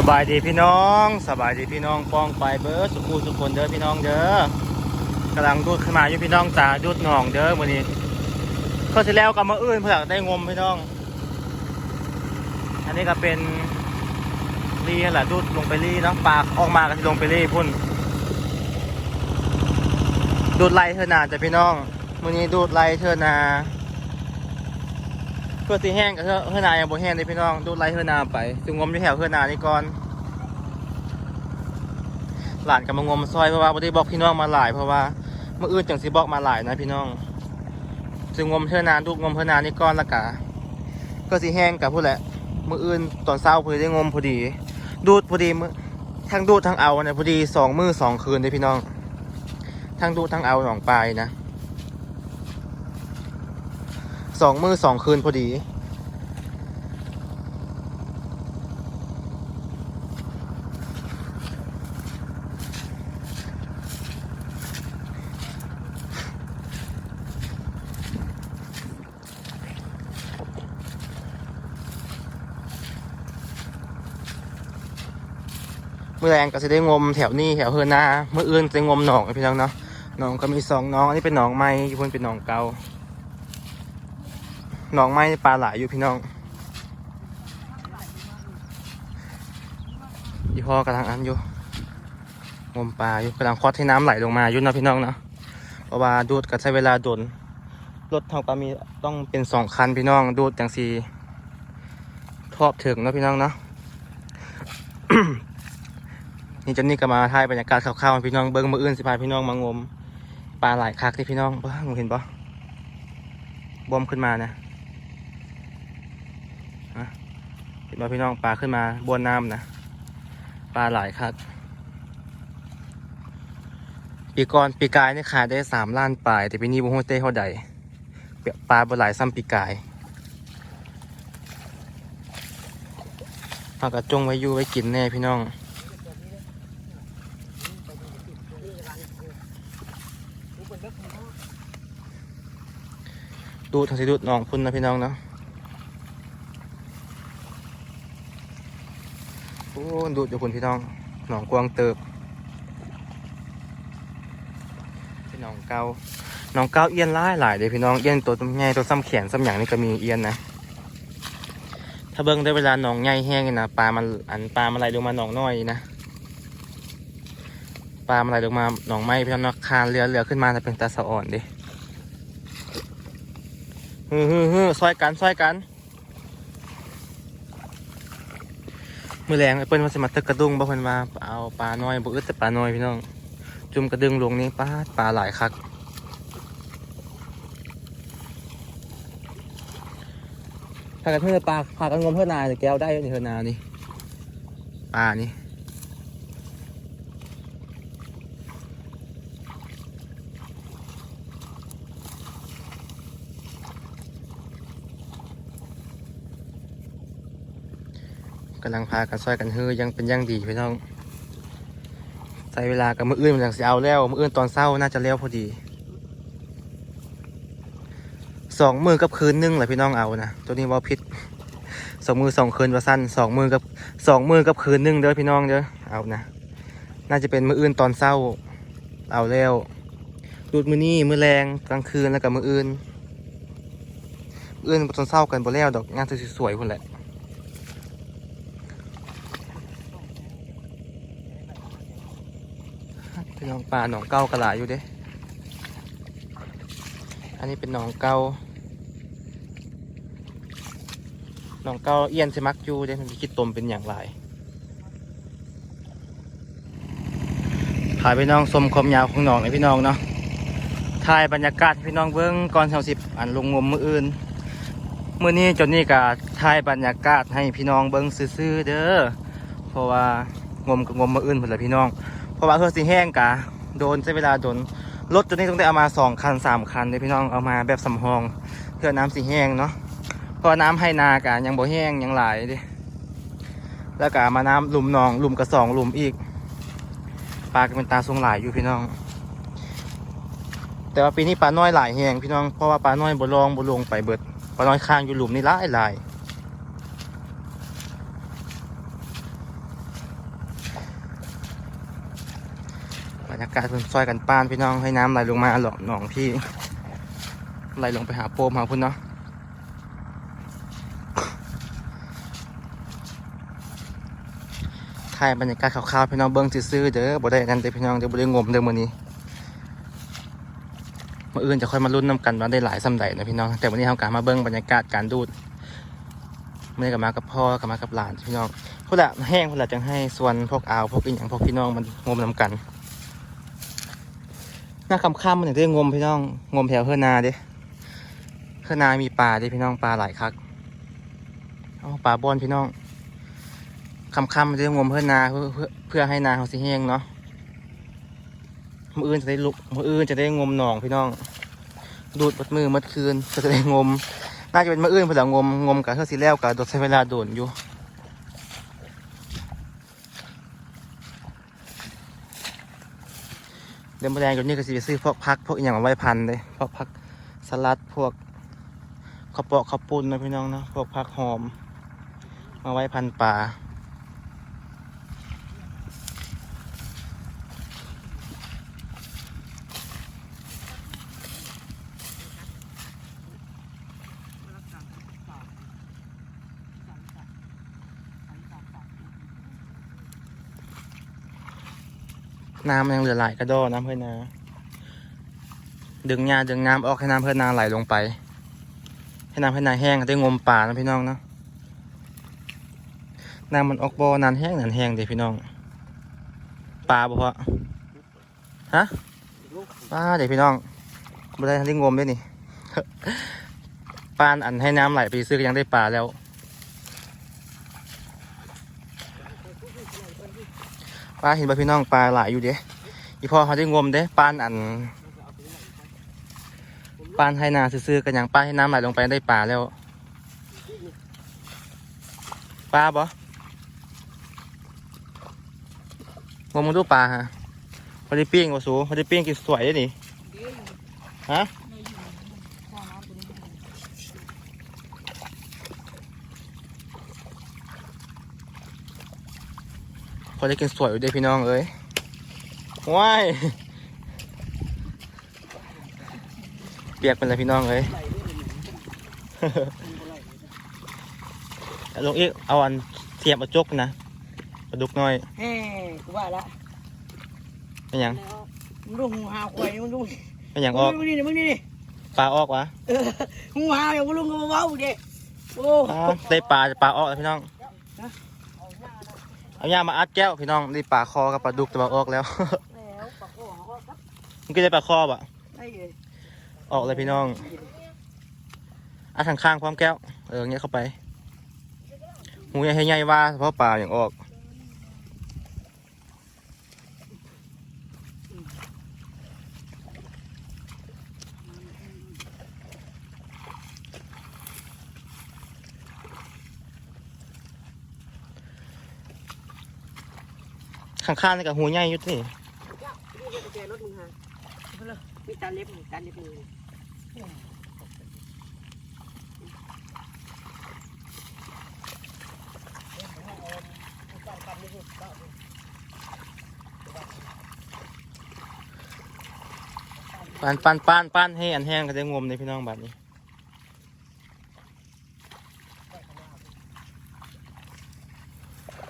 สบายดีพี่น้องสบายดีพี่น้องป้องไปเบิร์สุขูสุขคนเด้อพี่น้องเด้อกำลังดูดขึ้นมาอยู่พี่น้องจ๋าดูดหนองเด้อวันนี้เขาที่แล้วกับมาอื่นเพื่อได้งมพี่น้อง อันนี้ก็เป็นรีแหละดูดลงไปรีเนาะปลาออกมาก็จะลงไปรีพุ่นดูดไล่เธอนาจ้ะพี่น้องวันนี้ดูดไล่เธอนา พื่อสีแห้งกับเธอเธอนายังบ่แห้งเลยพี่น้องดูไล่เธอนาไปถึงงมที่แถวเธอนานี่ก่อนหลานกับมางมซอยเพราะว่าบ่ได้บอกพี่น้องมาหลาย เพราะว่าเมื่ออื่นจังสิบอกมาหลายนะพี่น้องจึงงมเธอนาดูงมเธอนานี่ก่อนละกะก็สีแห้งกับพูดแหละเมื่ออื่นตอนเช้าพอดีได้งมพอดี ดูดพอดีมือทั้งดูดทั้งเอาเนี่ยพอดีสองมือสองคืนเลยพี่น้อง ทั้งดูทั้งเอาหนองปลายนะ สองมือสองคืนพอดี เมื่อแรงก็จะได้งมแถวนี้แถวเฮือนาเมื่ออื่นจะงมหนองพี่น้องเนาะหนองก็มีสองหน้อง อันนี้เป็นหนองไม้อยู่นเป็นหนองเกา นองไม้ปลาหลายอยู่พี่น้องยี่พ่อกำลังอันอยู่งมปลาอยู่กำลังคอดให้น้ำไหลลงมาอยู่นะพี่น้องเนาะเพราะว่าดูดก็ใช้เวลาโดนรถทางปลามีต้องเป็นสองคันพี่น้องดูดจังสีทอบถึงนะพี่น้องเนาะนี่จนนี่ก็มาถ่ายบรรยากาศคร่าวๆพี่น้องเบิ้งมืออื่นสิพาพี่น้องมางมปลาหลายคักที่พี่น้องเห็นปะบอมขึ้นมานะ เห็นปะพี่น้องปลาขึ้นมาบนน้ำนะปลาหลายคักปีก่อนปีกายนี่ขายได้สามล้านปลาย แต่ปีนี้บุ้งเต้เท่าใดปลาบหลายซ้ำปีกายเอากระจงไว้อยู่ไว้กินแน่พี่น้องดูทางสิดูดหนองพุ่นนะพี่น้องเนาะ โอ้ดูดอยู่พุ่นพี่น้องหนองกวางเติบพี่น้องเกาหนองเกาเอียนหลายหลายเลยพี่น้องเอียนตัวใหญ่ตัวซ้ำแขนซ้ำอย่างนี่ก็มีเอียนนะถ้าเบิ้งได้เวลาหนองใหญ่แห้งนะปลามันอันปลามันไหลลงมาหนองน้อยนะปลามันไหลลงมาหนองไม้พี่น้องคานเรือเรือขึ้นมาจะเป็นตาสะอ่อนดิฮึฮึฮึซอยกันซอยกัน มือแรงไอ้เปิ้ลมาสมาตึกกระดุงบ่เพิ่นมาเอาปลาน้อยบ่อึดแต่ปลาน้อยพี่น้อง จุ่มกระดึงลงนี่ปลาปลาหลายคักถ้ากันเพื่อปลาพากันงมเพื่อนาแต่แก้วได้อยู่นี่เพื่อนานี่ปลานี่ำลังพากันซอยกันเฮือยังเป็นยังดีพี่น้องใช้เวลากับมืออื่นมันจังสิเอาแล้วมืออื่นตอนเศร้าน่าจะแล้วพอดีสองมือกับคืนหนึงแหละพี่น้องเอานะตัวนี้ว่าพิษสองมือสองคืนว่าสั้นสองมือกับสองมือกับคืนหนึงเด้อพี่น้องเด้อเอานะน่าจะเป็นมืออื่นตอนเศร้า เอาแล้วดูดมือนี้มือแรงกลางคืนแล้วกับมืออื่นมื้ออื่นตอนเศร้ากันบ่แล้วดอกงานสวยๆพุ่นแหละ พี่น้อง ปลาหนองเก้ากระหลายอยู่เด้ อันนี้เป็นหนองเก้าหนองเก้าเอียนสมักอยู่เด้มันมีคิดตมเป็นอย่างไรถ่ายพี่น้องชมความยาวของหนองให้พี่น้องเนาะถ่ายบรรยากาศให้พี่น้องเบิ้งก่อนเช้าสิบอันลงงมมืออื่นมื้อนี้จนนี่ก็ถ่ายบรรยากาศให้พี่น้องเบิ้งซื่อๆเด้อเพราะว่างมกับงมมืออื่นหมดเลยพี่น้อง เพราะว่าเพื่อสีแห้งกะ โดนใช้เวลาโดนรถตัวนี้ต้องได้เอามาสองคันสามคันเลยพี่น้องเอามาแบบสำรองเพื่อน้ำสีแห้งเนาะเพราะน้ำให้นากะยังบ่แห้งยังหลายดิแล้วก็มาน้ำหลุมหนองหลุมกระสองหลุมอีกปลาก็เป็นตาทรงหลายอยู่พี่น้อง แต่ว่าปีนี้ปลาน้อยหลายแห้งพี่น้องเพราะว่าปลาน้อยบ่ลองบ่ลงไปเบิดปลาน้อยค้างอยู่หลุมนี่หลายหลาย รยากาศเพิ่นซอยกันป้านพี่น้องให้น้ำไหลลงมาหลอมหนองพี่ไหลลงไปหาโปมหาพุ่นเนาะถ่ายบรรยากาศคร่าวๆพี่น้องเบิ้งซื่อๆเด้อบ่ได้นั่นเด้อพี่น้องเดี๋ยวบ่ได้งมเด้อมื้อนี้มื้ออื่นจะค่อยมาลุ้นนํกันว่าได้หลายส่ำใดนะพี่น้องแต่วันนี้เฮากะมาเบิ้งบรรยากาศการดูดมื้อนี้ก็มากับพ่อก็มากับหลานพี่น้องพุ่นละแห้งพุ่นละจังให้ส่วนพวกอาวพวกอีหยังพวกพี่น้องมันงมนำกัน หน้าคำค่ำมันถึงได้งมพี่น้อง งมแถวเฮือนาเด้เฮือนามีปลาเด้พี่น้องปลาหลายคักเอาปลาบอนพี่น้องคำค่ำมันจะได้งมเฮือนาเพื่อเพื่อเพื่อให้นาเขาสิแห้งเนาะมืออื่นจะได้ลุกมืออื่นจะได้งมหนองพี่น้อง ดูดมัดมือมัดคืนจะได้งม น่าจะเป็นมืออื่นเพื่องมงมกับเฮือสิแล้วกับโดดใช้เวลาโดนอยู่ เดินมาแรงกับนี่ก็สิไปซื้อพวกพักพวกอย่างมาไว้พันเลยพวกพักสลัดพวกข้าวเปาะข้าวปุ้นนะพี่น้องนะพวกพักหอม มาไว้พันป่า น้ำมันยังเหลือหลายกระโดดน้ำเพื่อนนะดึงหญ้าดึงน้ำออกให้น้ำเพื่อนนาไหลลงไป ให้น้ำเพื่อนนาแห้งได้งมป่านะพี่น้องเนาะน้ำมันออกบ่อนานแห้งนานแห้งเด้พี่น้องปลาบ่พอฮะปลาเดี๋ยวพี่น้องบ่ได้ทันได้งมด้วยนี่ปานอันให้น้ำไหลไปซื้อก็ยังได้ปลาแล้ว ปลาเห็นบ่พี่น้องปลาหลายอยู่เด้อีพ่อเขาได้งมเด้ปานอันปานให้นาซื้อๆกันอย่างปลาให้น้ำไหลลงไปได้ปลาแล้วปลาบ่งมมดูปลาฮะพอด้ปิ้งวะสูพอด้ปิ้งกินสวยเลยนี่ฮะ พอได้กินสวยอยู่เด้พี่น้องเอ้ยว้ายเปียกเป็นไรพี่น้องเอ้ยลงอีกเอาอันเสียบเอาจกนะปลาดุกน้อยเฮ้กูว่าละเป็นหยังมึงดูหูหาวควายมึงดูเป็นหยังออกมึงนี่มึงนี่นี่ปลาออกวะเออหูหาวอย่างมึงลุงก็มาเว้าเด็โอ้อ๋อได้ปลาปลาออกแล้วพี่น้อง เอาย่ามาอัดแก้วพี่น้องได้ปลาคอกับปลาดุกแต่ปลาออกแล้ว แล้วปากโอ้เขาก็มันก็ได้ปลาคอบ่ะได้เลยออกเลยพี่น้องอัดข้างๆพร้อมแก้ว เออเงี้ยเข้าไปหูใหญ่ให้ใหญ่ว่าเฉพาะปลาอย่างออก ข้างๆนี่กับหูใหญ่อยุดนี่นี่เป็นกุญแจรถมึงฮะมีตาเล็บมีตาเล็บมือปานปานปานปานให้อันแห้งก็ได้งมในพี่น้องบัดนี้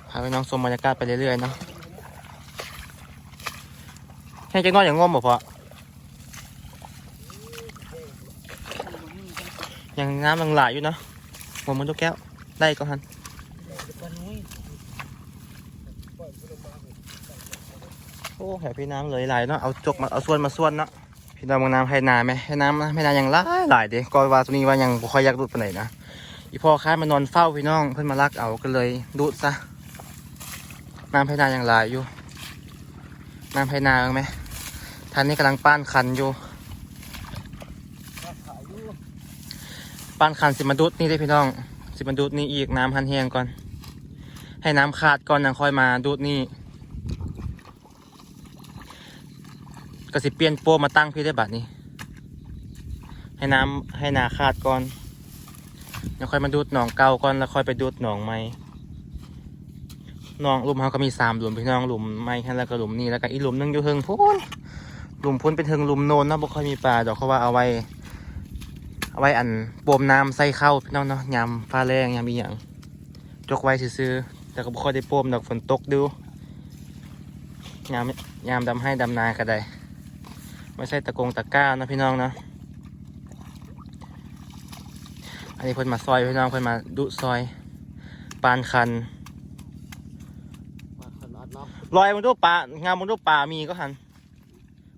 พาพี่น้องชมบรรยากาศไปเรื่อยๆเนาะ แห้งจังน้อยอย่างงมบ่พอยังน้ำยังไหลอยู่เนาะงมมันทุกแก้ว ได้ก็หันโอ้แหพี่น้ำเลยไหลเนาะ เอาจกมา เอาส่วนมาส่วนเนาะ พี่น้องมองน้ำให้นาไหมให้น้ำให้นายังไหลไหลายเด้ก็ว่าตัวนี้ว่ายังบ่ค่อยอยากดูดไปไหนนะ อีพ่อค้ามานอนเฝ้าพี่น้อง เพิ่นมาลักเอาก็เลยดูดซะ น้ำให้นายังไหลายอยู่ น้ำให้นาเอาไหม ท่านนี้กำลังป้านคันอยู่ป้านคันสิมาดูดนี่ได้พี่น้อง สิมาดูดนี่อีกน้ำหันแห้งก่อน ให้น้ำขาดก่อนยังค่อยมาดูดนี่ก็สิเปลี่ยนโปมาตั้งพี่ได้บัดนี้ ให้น้ำให้นาขาดก่อนแล้วค่อยมาดูดหนองเก่าก่อนแล้วค่อยไปดูดหนองใหม่น้องหลุมเขาก็มีสามหลุมพี่น้องหลุมไม้แค่แล้วก็หลุมนี้แล้วก็อีหลุมนึงอยู่เทิงพูน หลุมพ้นเป็นเทิงหลุมโนนเนาะบ่ค่อยมีปลาดอกเขาว่าเอาไว้ เอาไว้อันโปมน้ำใส่เข้าพี่น้องเนาะยามฟ้าแรงยามมีอย่างจกไว้ซื่อๆแต่ก็บ่ค่อยได้โปมดอกฝนตกดูยามยามดำให้ดำนาก็ได้ไม่ใช่ตะกงตะกร้าเนาะพี่น้องเนาะอันนี้เพิ่นมาซอยพี่น้องเพิ่นมาดุซอย ปานคันมาขนาดน้ลอยมันดูปลางามมันดูปลามีก็หัน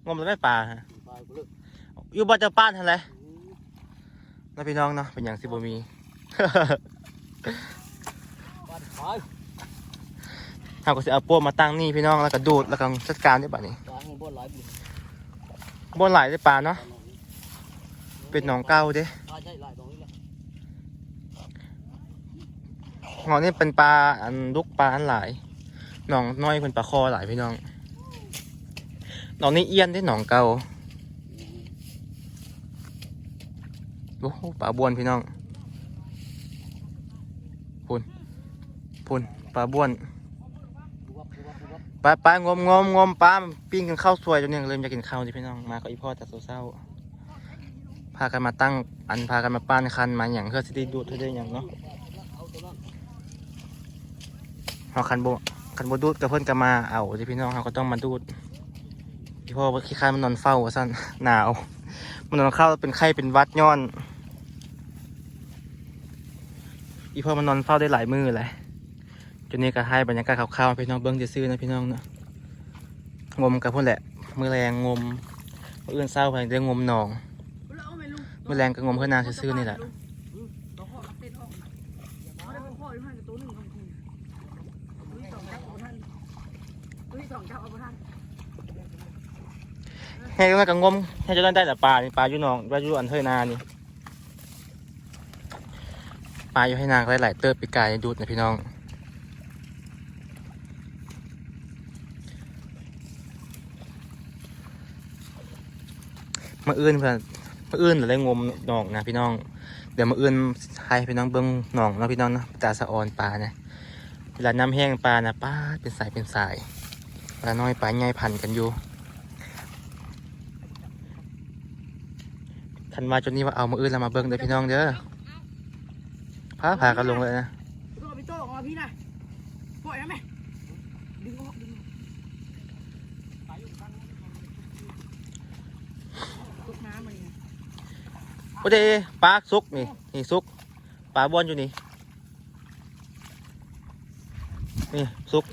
งมแล้วไม่ปลาฮะำตายกูเลยอยู่บ่จะป้านทันเลยนะพี่น้องเนาะเป็นอย่างสิบ่มีบ้านตายเราก็สิเอาโป้มาตั้งนี่พี่น้องแล้วก็ดูดแล้วก็จัดการได้ป่ะนี่ตายให้บ่หลายบุญบนหลายได้ปลาเนาะเป็นหนองเก้าเด้ตายใช่หลายตรงนี้แหละหนองนี่เป็นปลาอันลูกปลาอันหลายหนองน้อยเป็นปลาคอหลายพี่น้อง หนองนี่เอี้ยนได้หนองเก่าโอ้โหปลาบวนพี่น้องพูนพูนปลาบวนปลาปลางมงมงมปลาปิ้งกันข้าวสวยจนเนี่ยเริ่มจะกินข้าวที่พี่น้องมาก็อีพ่อแต่เศร้าพากันมาตั้งอันพากันมาป้านคันมาอย่างเพื่อสิได้ดูดเพื่อได้อย่างเนาะเอาตัวนั้นเอาคันโบคันโบดูดกับเพื่อนก็มาเอาที่พี่น้องเขาก็ต้องมาดูด พี่พ่อขี้ข้านมันนอนเฝ้าสั้นหนาว มันนอนเข้าเป็นไข้เป็นวัดย้อน อีพ่อมันนอนเฝ้าได้หลายมือเลยจนนี้ก็ให้บรรยากาศคร่าวๆพี่น้องเบิ้งจะซื้อนะพี่น้องเนาะงมกับพวกแหละมือแรงงมเมืออื่นเศร้าไปได้งมหนองมือแรงก็งมเพื่อนางซื่อนี่แหละสองเจ้าเอาท่านตัวที่สองเจ้าเอาท่าน ให้ก็ก็งมให้จะได้แต่ปลานี่ปลาอยู่หนองปลาอยู่อันเทยนานี่ปลาอยู่ให้นางหลายๆเติบปีกายดูดนะพี่น้องมาอื่นเพื่อนมาอื่นหรือได้งมหนองนะพี่น้อง เดี๋ยวมาอื่นให้พี่น้องเบิ้งหนองนะพี่น้องนะตาสะออนปลานะเวลาน้ำแห้งปลานะป้าเป็นสายเป็นสายปลาน้อยปลาใหญ่พันกันอยู่ คันมาจนนี้ว่าเอามาอื่นแล้วมาเบิ้งเด้อพี่น้องเด้อพาพากันลงเลยนะตัวพี่โต้ของพี่นะปล่อยนะแม่ดึงออกดึงตุกน้ำมันเนี่ยโอเดปลาซุกนี่นี่ซุกปลาบอนอยู่นี่นี่ซุก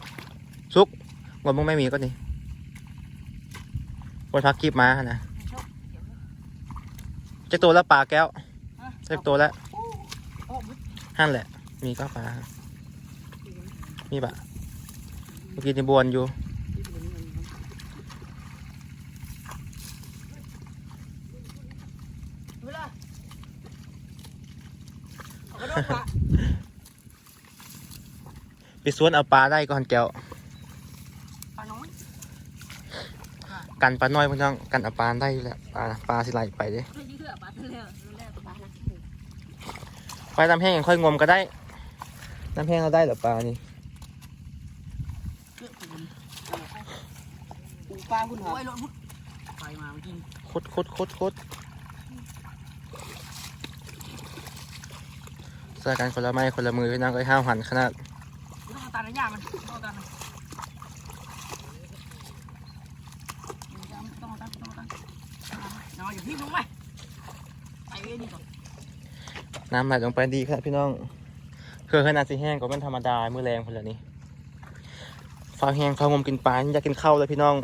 ซุกงอนมึงไม่มีก็นี่บนพักกีบมาหั่นนะเจะตัวแล้วปลาแก้วเจะตัวแล้วออกมุดหั่นแหละ มีก็ปลามีปะเมื่อกี้นี่บวนอยู่เวลาเอากระโดดปะไปสวนเอาปลาได้ก่อนแก้ว ปลาน้อย กันปลาน้อยพี่น้องกันปลาได้อยู่แล้วปลาปลาสิไหลไปเด้เพื่อยืดปลาทะเลรู้แล้วปลานะไปน้ำแห้งค่อยงมก็ได้ น้ำแห้งเราได้หรอปลานี่ปลาคุณหาโอ้ยรถมุดไปมาเมื่อกี้คดคดคดคดใส่กันคนละไม้คนละมือพี่น้องก็ห้าวหันขนาดต้องตาในยามันต้องตาต้องตาต้องตานอนอยู่ที่ลงไปไปเว้ยนี่ก่อนน้ำไหลลงไปดีครับพี่น้องเคือขนาดสีแห้งก็เป็นธรรมดามือแรงคนละนี้ฟ้าแห้งฟ้างมกินปลาอยากกินข้าวเลยพี่น้อง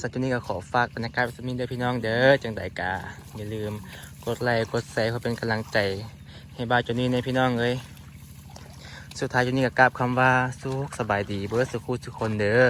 สัตว์ตัวนี้ก็ขอฝากบรรยากาศว้สักนิดเด้พี่น้องเด้อจังใดกาอย่าลืมกดไลค์กดแชร์เพื่อเป็นกำลังใจ ให้บ้านจุนี้ในพี่น้องเลยสุดท้ายจุนี้ก็กราบคำว่าสุขสบายดีเบิร์ดสุขุทุกคนเด้อ